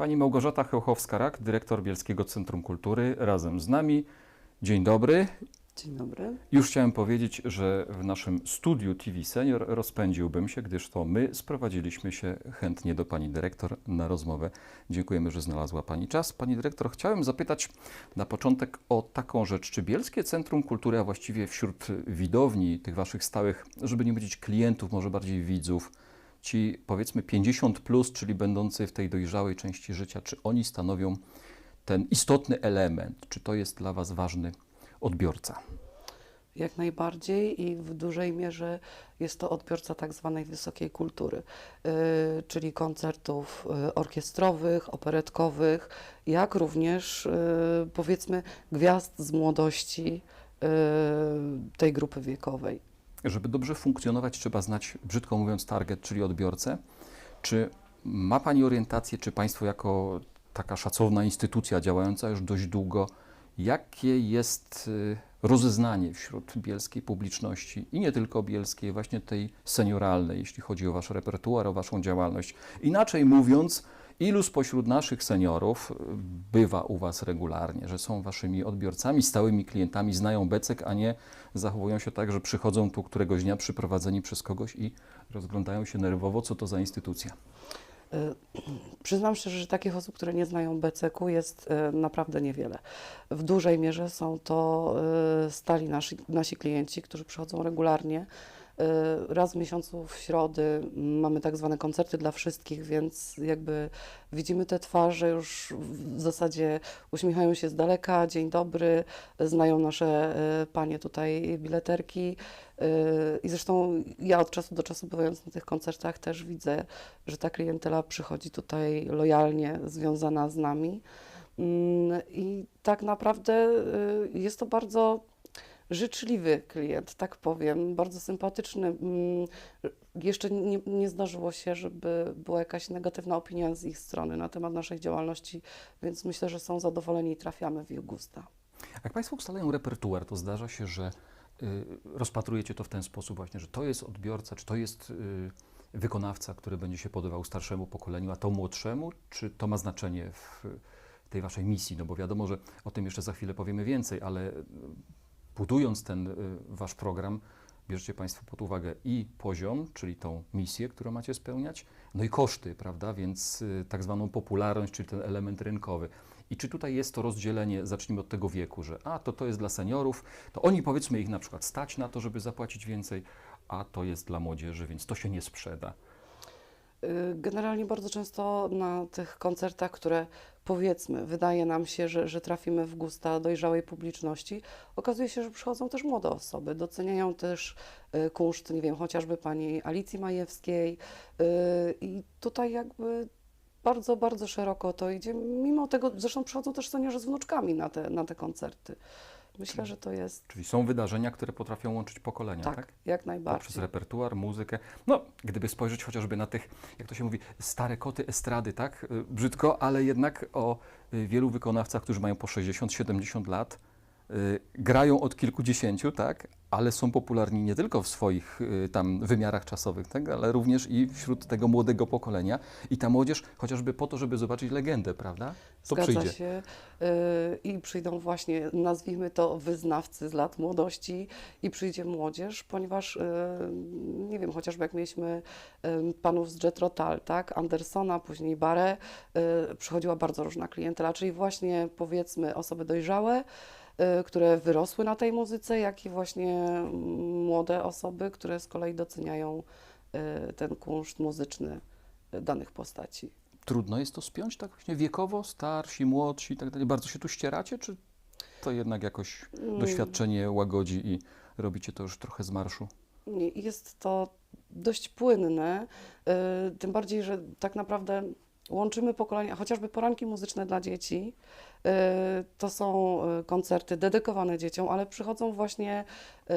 Pani Małgorzata Chełchowska-Rak, dyrektor Bielskiego Centrum Kultury, razem z nami. Dzień dobry. Dzień dobry. Już chciałem powiedzieć, że w naszym studiu TV Senior rozpędziłbym się, gdyż to my sprowadziliśmy się chętnie do pani dyrektor na rozmowę. Dziękujemy, że znalazła pani czas. Pani dyrektor, chciałem zapytać na początek o taką rzecz. Czy Bielskie Centrum Kultury, a właściwie wśród widowni tych waszych stałych, żeby nie powiedzieć klientów, może bardziej widzów, ci powiedzmy 50 plus, czyli będący w tej dojrzałej części życia, czy oni stanowią ten istotny element? Czy to jest dla was ważny odbiorca? Jak najbardziej i w dużej mierze jest to odbiorca tak zwanej wysokiej kultury, yy, czyli koncertów yy, orkiestrowych, operetkowych, jak również yy, powiedzmy gwiazd z młodości tej grupy wiekowej. Żeby dobrze funkcjonować, trzeba znać, brzydko mówiąc, target, czyli odbiorcę. Czy ma Pani orientację, czy Państwo jako taka szacowna instytucja działająca już dość długo, jakie jest y, rozeznanie wśród bielskiej publiczności i nie tylko bielskiej, właśnie tej senioralnej, jeśli chodzi o Wasz repertuar, o Waszą działalność? Inaczej mówiąc, ilu spośród naszych seniorów y, bywa u Was regularnie, że są Waszymi odbiorcami, stałymi klientami, znają becek, a nie zachowują się tak, że przychodzą tu któregoś dnia przyprowadzeni przez kogoś i rozglądają się nerwowo, co to za instytucja? Y, Przyznam szczerze, że takich osób, które nie znają BCK jest y, naprawdę niewiele. W dużej mierze są to y, stali nasi, nasi klienci, którzy przychodzą regularnie. Y, Raz w miesiącu w środy mm, mamy tak zwane koncerty dla wszystkich, więc jakby widzimy te twarze już w zasadzie uśmiechają się z daleka, dzień dobry, znają nasze y, panie tutaj bileterki. y, I zresztą ja od czasu do czasu bywając na tych koncertach też widzę, że ta klientela przychodzi tutaj lojalnie związana z nami. Mm, I tak naprawdę jest to bardzo życzliwy klient, tak powiem, bardzo sympatyczny. Mm, Jeszcze nie, nie zdarzyło się, żeby była jakaś negatywna opinia z ich strony na temat naszej działalności, więc myślę, że są zadowoleni i trafiamy w ich gusta. Jak Państwo ustalają repertuar, to zdarza się, że y, rozpatrujecie to w ten sposób właśnie, że to jest odbiorca, czy to jest y, wykonawca, który będzie się podobał starszemu pokoleniu, a to młodszemu, czy to ma znaczenie w tej Waszej misji? No bo wiadomo, że o tym jeszcze za chwilę powiemy więcej, ale budując ten y, Wasz program, bierzecie Państwo pod uwagę i poziom, czyli tą misję, którą macie spełniać, no i koszty, prawda, więc y, tak zwaną popularność, czyli ten element rynkowy. I czy tutaj jest to rozdzielenie, zacznijmy od tego wieku, że a to to jest dla seniorów, to oni powiedzmy ich na przykład stać na to, żeby zapłacić więcej, a to jest dla młodzieży, więc to się nie sprzeda. Y, Generalnie bardzo często na tych koncertach, które powiedzmy, wydaje nam się, że, że trafimy w gusta dojrzałej publiczności, okazuje się, że przychodzą też młode osoby, doceniają też y, kunszt, nie wiem, chociażby pani Alicji Majewskiej y, i tutaj jakby bardzo, bardzo szeroko to idzie. Mimo tego, zresztą przychodzą też seniorzy z wnuczkami na te, na te koncerty. Myślę, że to jest Czyli są wydarzenia, które potrafią łączyć pokolenia, tak? tak, jak Poprzez najbardziej. repertuar, muzykę. No, gdyby spojrzeć chociażby na tych, jak to się mówi, stare koty estrady, tak? Y, Brzydko, ale jednak o y, wielu wykonawcach, którzy mają po 60-70 lat, grają od kilkudziesięciu, tak? Ale są popularni nie tylko w swoich y, tam wymiarach czasowych, tak? Ale również i wśród tego młodego pokolenia. I ta młodzież, chociażby po to, żeby zobaczyć legendę, prawda? To Zgadza przyjdzie. się. Y, I przyjdą właśnie, nazwijmy to, wyznawcy z lat młodości i przyjdzie młodzież, ponieważ, y, nie wiem, chociażby jak mieliśmy y, panów z Jet Rotal, tak, Andersona, później Barę, y, przychodziła bardzo różna klientela, czyli właśnie powiedzmy osoby dojrzałe, y, które wyrosły na tej muzyce, jak i właśnie młode osoby, które z kolei doceniają y, ten kunszt muzyczny y, danych postaci. Trudno jest to spiąć tak właśnie wiekowo, starsi, młodsi i tak dalej. Bardzo się tu ścieracie, czy to jednak jakoś Mm. doświadczenie łagodzi i robicie to już trochę z marszu? Nie, Jest to dość płynne, y, tym bardziej, że tak naprawdę łączymy pokolenia, chociażby poranki muzyczne dla dzieci. Y, To są y, koncerty dedykowane dzieciom, ale przychodzą właśnie y,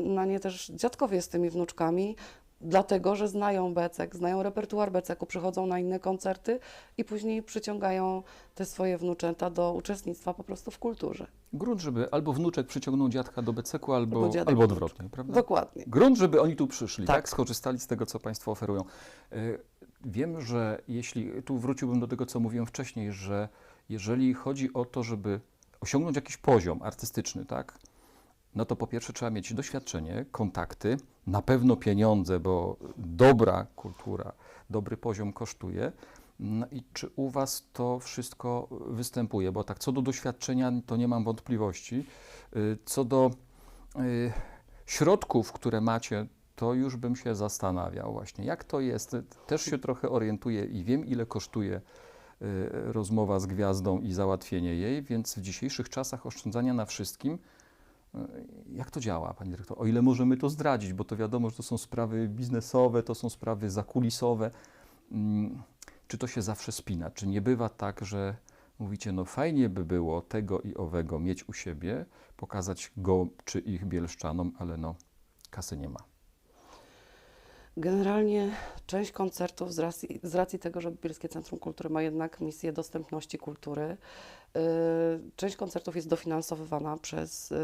na nie też dziadkowie z tymi wnuczkami, dlatego że znają becek, znają repertuar beceku, przychodzą na inne koncerty i później przyciągają te swoje wnuczęta do uczestnictwa po prostu w kulturze. Grunt, żeby albo wnuczek przyciągnął dziadka do beceku, albo, Albo albo odwrotnie, prawda? Dokładnie. Grunt, żeby oni tu przyszli, tak. Tak. Skorzystali z tego, co Państwo oferują. Wiem, że jeśli, tu wróciłbym do tego, co mówiłem wcześniej, że jeżeli chodzi o to, żeby osiągnąć jakiś poziom artystyczny, tak, no to po pierwsze trzeba mieć doświadczenie, kontakty, na pewno pieniądze, bo dobra kultura, dobry poziom kosztuje. No i czy u Was to wszystko występuje? Bo tak, co do doświadczenia, to nie mam wątpliwości. Y, Co do y, środków, które macie, to już bym się zastanawiał właśnie, jak to jest. Też się trochę orientuję i wiem, ile kosztuje rozmowa z gwiazdą i załatwienie jej, więc w dzisiejszych czasach oszczędzania na wszystkim, y, jak to działa, Pani Dyrektor? O ile możemy to zdradzić, bo to wiadomo, że to są sprawy biznesowe, to są sprawy zakulisowe. Mm, Czy to się zawsze spina? Czy nie bywa tak, że mówicie, no fajnie by było tego i owego mieć u siebie, pokazać go czy ich bielszczanom, ale no kasy nie ma. Generalnie część koncertów z racji, z racji tego, że Bielskie Centrum Kultury ma jednak misję dostępności kultury, y, część koncertów jest dofinansowywana przez y,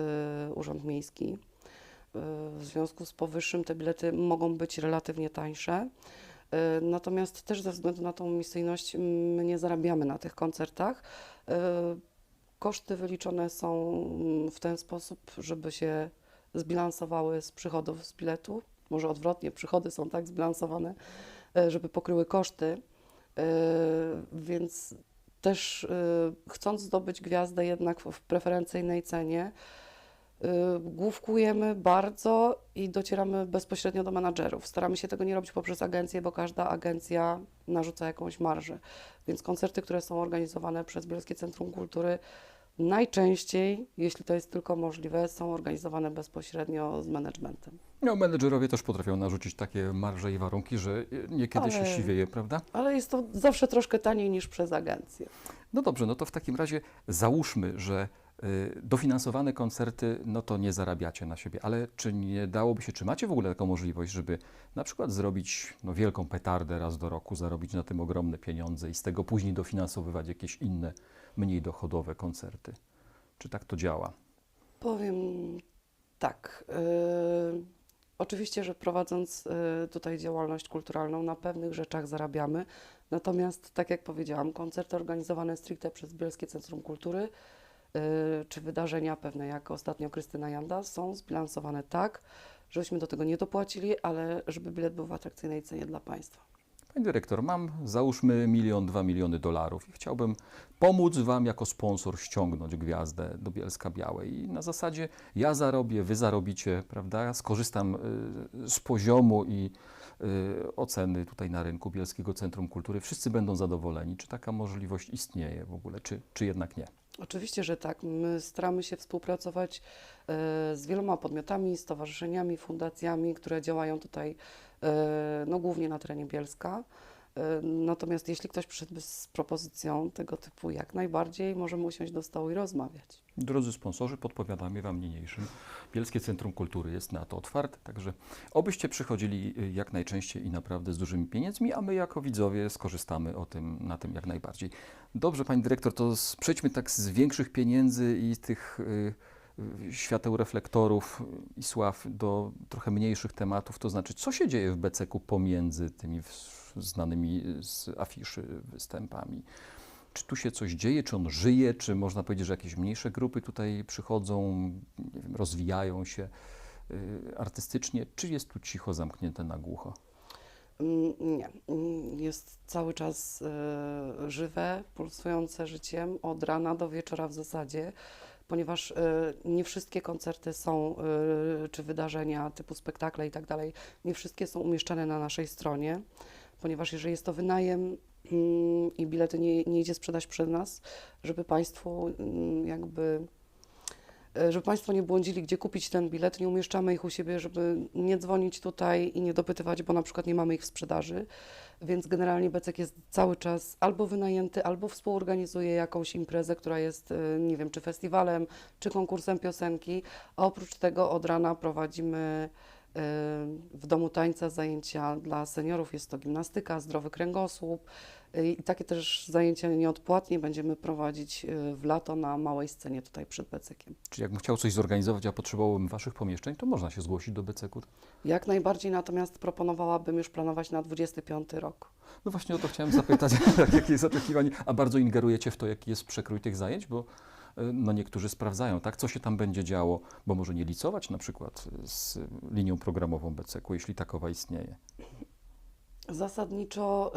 Urząd Miejski. Y, w związku z powyższym te bilety mogą być relatywnie tańsze. Natomiast też ze względu na tą misyjność my nie zarabiamy na tych koncertach. Koszty wyliczone są w ten sposób, żeby się zbilansowały z przychodów z biletu. Może odwrotnie, przychody są tak zbilansowane, e, żeby pokryły koszty. E, Więc też e, chcąc zdobyć gwiazdę jednak w- preferencyjnej cenie, główkujemy bardzo i docieramy bezpośrednio do menadżerów. Staramy się tego nie robić poprzez agencję, bo każda agencja narzuca jakąś marżę. Więc koncerty, które są organizowane przez Bielskie Centrum Kultury, najczęściej, jeśli to jest tylko możliwe, są organizowane bezpośrednio z managementem. No, menedżerowie też potrafią narzucić takie marże i warunki, że niekiedy się Ale- siwieje, prawda? Ale jest to zawsze troszkę taniej niż przez agencję. No dobrze, no to w takim razie załóżmy, że y, dofinansowane koncerty, no to nie zarabiacie na siebie, ale czy nie dałoby się, czy macie w ogóle taką możliwość, żeby na przykład zrobić no, wielką petardę raz do roku, zarobić na tym ogromne pieniądze i z tego później dofinansowywać jakieś inne, mniej dochodowe koncerty? Czy tak to działa? Powiem tak. y, oczywiście, że prowadząc y, tutaj działalność kulturalną, na pewnych rzeczach zarabiamy. Natomiast, tak jak powiedziałam, koncerty organizowane stricte przez Bielskie Centrum Kultury y, czy wydarzenia pewne, jak ostatnio Krystyna Janda, są zbilansowane tak, żebyśmy do tego nie dopłacili, ale żeby bilet był w atrakcyjnej cenie dla państwa. Pani dyrektor, mam załóżmy milion, dwa miliony dolarów i chciałbym pomóc Wam jako sponsor ściągnąć gwiazdę do Bielska Białej. I na zasadzie ja zarobię, Wy zarobicie, prawda? Skorzystam y, z poziomu i y, oceny tutaj na rynku Bielskiego Centrum Kultury. Wszyscy będą zadowoleni. Czy taka możliwość istnieje w ogóle, czy, czy jednak nie? Oczywiście, że tak. My staramy się współpracować e, z wieloma podmiotami, stowarzyszeniami, fundacjami, które działają tutaj e, no, głównie na terenie Bielska. E, Natomiast jeśli ktoś przyszedłby z propozycją tego typu, jak najbardziej możemy usiąść do stołu i rozmawiać. Drodzy sponsorzy, podpowiadamy Wam niniejszym. Bielskie Centrum Kultury jest na to otwarte, także obyście przychodzili y, jak najczęściej i naprawdę z dużymi pieniędzmi, a my jako widzowie skorzystamy o tym, na tym jak najbardziej. Dobrze, Pani Dyrektor, to przejdźmy tak z większych pieniędzy i tych y, y, świateł reflektorów y, i sław do trochę mniejszych tematów, to znaczy co się dzieje w BCK pomiędzy tymi znanymi z afiszy występami? Czy tu się coś dzieje, czy on żyje, czy można powiedzieć, że jakieś mniejsze grupy tutaj przychodzą, wiem, rozwijają się y, artystycznie, czy jest tu cicho, zamknięte na głucho? Mm, Nie. Mm, Jest cały czas e, żywe, pulsujące życiem od rana do wieczora w zasadzie, ponieważ e, nie wszystkie koncerty są, e, czy wydarzenia typu spektakle i tak dalej, nie wszystkie są umieszczane na naszej stronie, ponieważ jeżeli jest to wynajem mm, i bilety nie, nie idzie sprzedać przez nas, żeby Państwu mm, jakby e, żeby Państwo nie błądzili, gdzie kupić ten bilet, nie umieszczamy ich u siebie, żeby nie dzwonić tutaj i nie dopytywać, bo na przykład nie mamy ich w sprzedaży. Więc generalnie Becek jest cały czas albo wynajęty, albo współorganizuje jakąś imprezę, która jest, e, nie wiem, czy festiwalem, czy konkursem piosenki. A oprócz tego od rana prowadzimy w domu tańca zajęcia dla seniorów, jest to gimnastyka, zdrowy kręgosłup y, i takie też zajęcia nieodpłatnie będziemy prowadzić y, w lato na małej scenie tutaj przed Becekiem. Czy jakbym chciał coś zorganizować, a potrzebowałbym Waszych pomieszczeń, to można się zgłosić do BCK? Jak najbardziej natomiast proponowałabym już planować na 25 rok. No właśnie o to chciałem zapytać, jakie jest oczekiwanie, a bardzo ingerujecie w to, jaki jest przekrój tych zajęć, bo y, no niektórzy sprawdzają, tak, co się tam będzie działo, bo może nie licować na przykład z linią programową BCK, jeśli takowa istnieje. Zasadniczo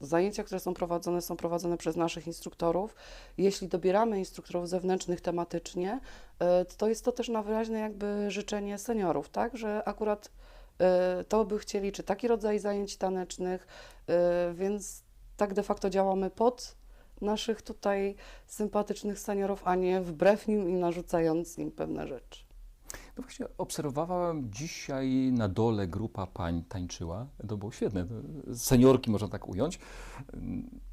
y, zajęcia, które są prowadzone, są prowadzone przez naszych instruktorów. Jeśli dobieramy instruktorów zewnętrznych tematycznie, y, to jest to też na wyraźne jakby życzenie seniorów, tak, że akurat y, to by chcieli, czy taki rodzaj zajęć tanecznych, y, więc tak de facto działamy pod naszych tutaj sympatycznych seniorów, a nie wbrew nim i narzucając im pewne rzeczy. No właśnie obserwowałem dzisiaj na dole grupa pań tańczyła. To było świetne. Seniorki można tak ująć.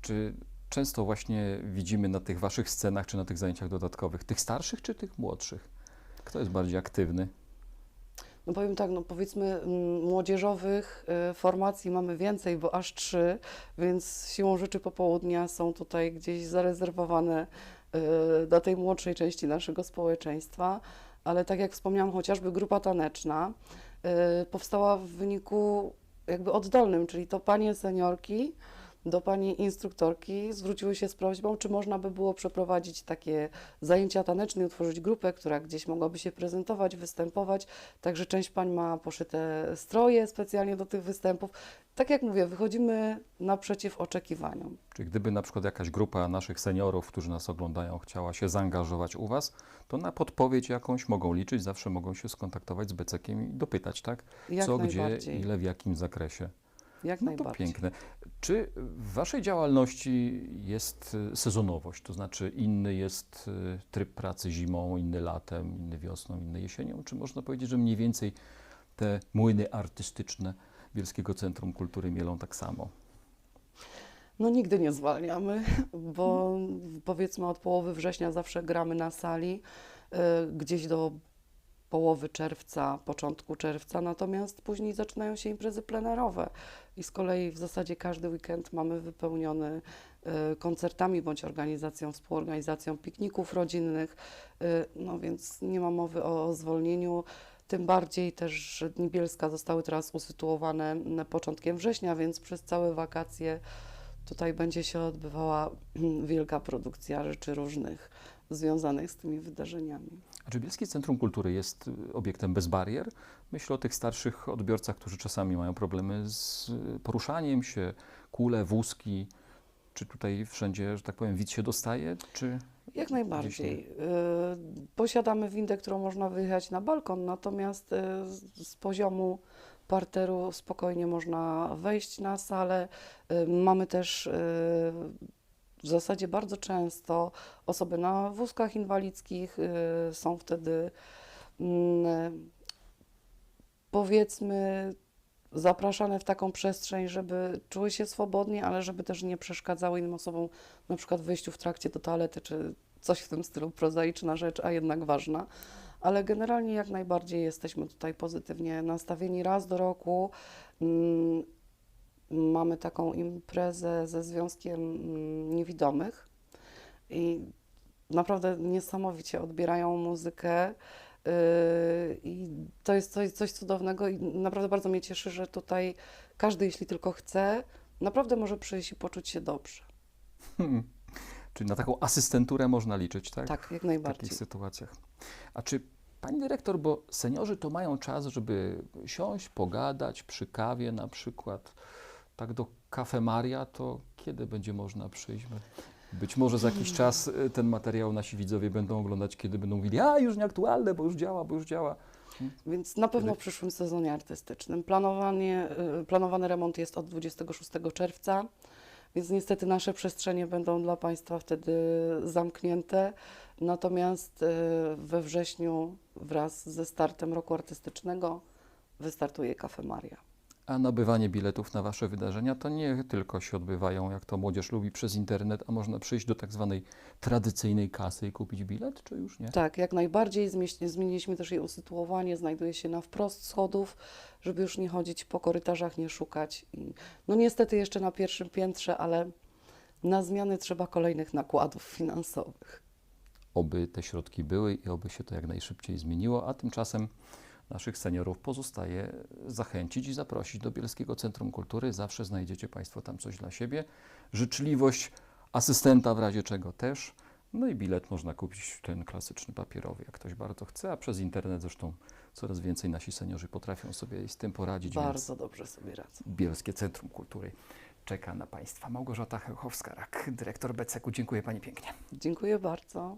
Czy często właśnie widzimy na tych waszych scenach, czy na tych zajęciach dodatkowych, tych starszych, czy tych młodszych? Kto jest bardziej aktywny? No powiem tak, no powiedzmy młodzieżowych y, formacji mamy więcej, bo aż trzy, więc siłą rzeczy popołudnia są tutaj gdzieś zarezerwowane y, dla tej młodszej części naszego społeczeństwa, ale tak jak wspomniałam, chociażby grupa taneczna y, powstała w wyniku jakby oddolnym, czyli to panie seniorki do pani instruktorki zwróciły się z prośbą, czy można by było przeprowadzić takie zajęcia taneczne i utworzyć grupę, która gdzieś mogłaby się prezentować, występować. Także część pań ma poszyte stroje specjalnie do tych występów. Tak jak mówię, wychodzimy naprzeciw oczekiwaniom. Czy gdyby na przykład jakaś grupa naszych seniorów, którzy nas oglądają, chciała się zaangażować u Was, to na podpowiedź jakąś mogą liczyć, zawsze mogą się skontaktować z Becekiem i dopytać, tak? Jak Co, gdzie, ile, w jakim zakresie. Jak No to najbardziej. piękne. Czy w Waszej działalności jest y, sezonowość, to znaczy inny jest y, tryb pracy zimą, inny latem, inny wiosną, inny jesienią? Czy można powiedzieć, że mniej więcej te młyny artystyczne Bielskiego Centrum Kultury mielą tak samo? No nigdy nie zwalniamy, bo powiedzmy od połowy września zawsze gramy na sali, y, gdzieś do połowy czerwca, początku czerwca, natomiast później zaczynają się imprezy plenerowe i z kolei w zasadzie każdy weekend mamy wypełniony y, koncertami bądź organizacją, współorganizacją pikników rodzinnych, y, no więc nie ma mowy o zwolnieniu. Tym bardziej też, Dni Bielska zostały teraz usytuowane początkiem września, więc przez całe wakacje tutaj będzie się odbywała wielka produkcja rzeczy różnych związanych z tymi wydarzeniami. A czy Bielskie Centrum Kultury jest y, obiektem bez barier? Myślę o tych starszych odbiorcach, którzy czasami mają problemy z y, poruszaniem się, kule, wózki. Czy tutaj wszędzie, że tak powiem, widz się dostaje? Czy Jak najbardziej. Y, Posiadamy windę, którą można wyjechać na balkon, natomiast z- poziomu parteru spokojnie można wejść na salę. Mamy też w zasadzie bardzo często osoby na wózkach inwalidzkich y, są wtedy mm, powiedzmy zapraszane w taką przestrzeń, żeby czuły się swobodnie, ale żeby też nie przeszkadzały innym osobom na przykład w wyjściu w trakcie do toalety, czy coś w tym stylu, prozaiczna rzecz, a jednak ważna. Ale generalnie jak najbardziej jesteśmy tutaj pozytywnie nastawieni. Raz do roku mm, mamy taką imprezę ze Związkiem mm, Niewidomych i naprawdę niesamowicie odbierają muzykę. Yy, I to jest coś, coś cudownego i naprawdę bardzo mnie cieszy, że tutaj każdy, jeśli tylko chce, naprawdę może przyjść i poczuć się dobrze. Hmm. Czyli na taką asystenturę można liczyć, tak? Tak, jak W najbardziej. takich sytuacjach. A czy pani dyrektor, bo seniorzy to mają czas, żeby siąść, pogadać przy kawie na przykład, tak do Cafe Maria, to kiedy będzie można przyjść? Być może za jakiś czas y, ten materiał nasi widzowie będą oglądać, kiedy będą mówili, a już nieaktualne, bo już działa, bo już działa. Więc na pewno w przyszłym sezonie artystycznym. Planowanie, y, planowany remont jest od 26 czerwca, więc niestety nasze przestrzenie będą dla Państwa wtedy zamknięte. Natomiast y, we wrześniu wraz ze startem roku artystycznego wystartuje Cafe Maria. A nabywanie biletów na Wasze wydarzenia to nie tylko się odbywają, jak to młodzież lubi, przez internet, a można przyjść do tak zwanej tradycyjnej kasy i kupić bilet, czy już nie? Tak, jak najbardziej. Zmieniliśmy też jej usytuowanie. Znajduje się na wprost schodów, żeby już nie chodzić po korytarzach, nie szukać. No niestety jeszcze na pierwszym piętrze, ale na zmiany trzeba kolejnych nakładów finansowych. Oby te środki były i oby się to jak najszybciej zmieniło, a tymczasem naszych seniorów pozostaje zachęcić i zaprosić do Bielskiego Centrum Kultury. Zawsze znajdziecie Państwo tam coś dla siebie. Życzliwość asystenta w razie czego też. No i bilet można kupić ten klasyczny papierowy, jak ktoś bardzo chce, a przez internet zresztą coraz więcej nasi seniorzy potrafią sobie z tym poradzić. Bardzo dobrze sobie radzą. Bielskie Centrum Kultury czeka na Państwa. Małgorzata Chełchowska-Rak, dyrektor BCK. Dziękuję Pani pięknie. Dziękuję bardzo.